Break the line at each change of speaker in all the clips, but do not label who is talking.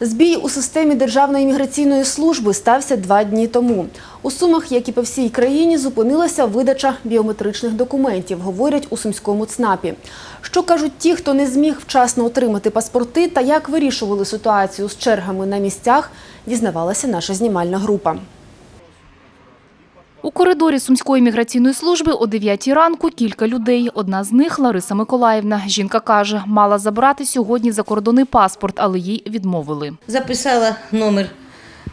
Збій у системі Державної міграційної служби стався два дні тому. У Сумах, як і по всій країні, зупинилася видача біометричних документів, говорять у Сумському ЦНАПі. Що кажуть ті, хто не зміг вчасно отримати паспорти та як вирішували ситуацію з чергами на місцях, дізнавалася наша знімальна група.
У коридорі Сумської міграційної служби о 9 ранку кілька людей. Одна з них – Лариса Миколаївна. Жінка каже, мала забрати сьогодні закордонний паспорт, але їй відмовили.
Записала номер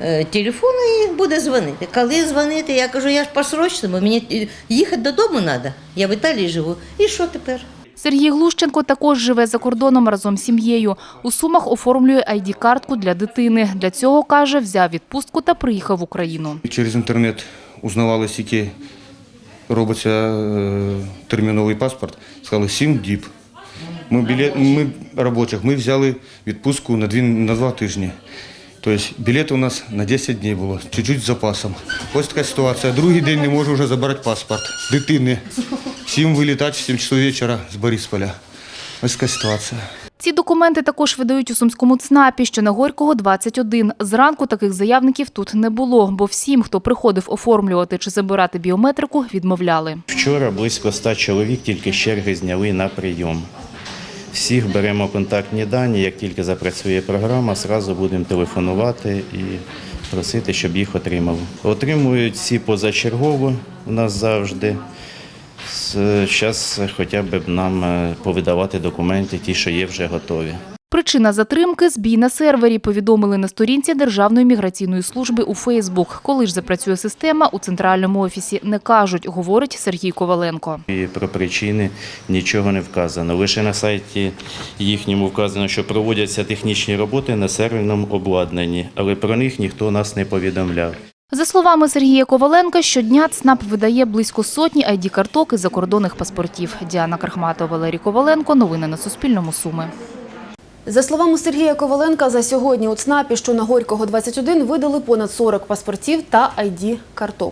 е, телефону і буде дзвонити. Коли дзвонити, я кажу, я ж по срочному, мені е, їхати додому треба. Я в Італії живу. І що тепер?
Сергій Глущенко також живе за кордоном разом з сім'єю. У Сумах оформлює ID-картку для дитини. Для цього, каже, взяв відпустку та приїхав в Україну.
Через інтернет узнавали, скільки робиться е, терміновий паспорт. Сказали 7 діб. Ми, білет, ми робочих, ми взяли відпустку на, дві, на два тижні. Тобто білет у нас на 10 днів було, чуть-чуть з запасом. Ось така ситуація. Другий день не можу вже забрати паспорт дитини. Всім вилітати в 7 часов вечора з Борисполя. Ось така ситуація.
Ці документи також видають у Сумському ЦНАПі, що на Горького 21. Зранку таких заявників тут не було, бо всім, хто приходив оформлювати чи забирати біометрику, відмовляли.
Вчора близько 100 чоловік тільки черги зняли на прийом. Всіх беремо контактні дані. Як тільки запрацює програма, зразу будемо телефонувати і просити, щоб їх отримали. Отримують всі позачергово у нас завжди. Зараз хоча б нам е, повидавати документи, ті, що є вже готові.
Причина затримки – збій на сервері, повідомили на сторінці Державної міграційної служби у Фейсбук. Коли ж запрацює система, у центральному офісі не кажуть, говорить Сергій Коваленко.
І про причини нічого не вказано. Лише на сайті їхньому вказано, що проводяться технічні роботи на серверному обладнанні, але про них ніхто нас не повідомляв.
За словами Сергія Коваленка, щодня ЦНАП видає близько сотні ID-карток із закордонних паспортів. Діана Крахматова, Валерій Коваленко. Новини на Суспільному. Суми.
За словами Сергія Коваленка, за сьогодні у ЦНАПі, що на Горького 21, видали понад 40 паспортів та ID-карток.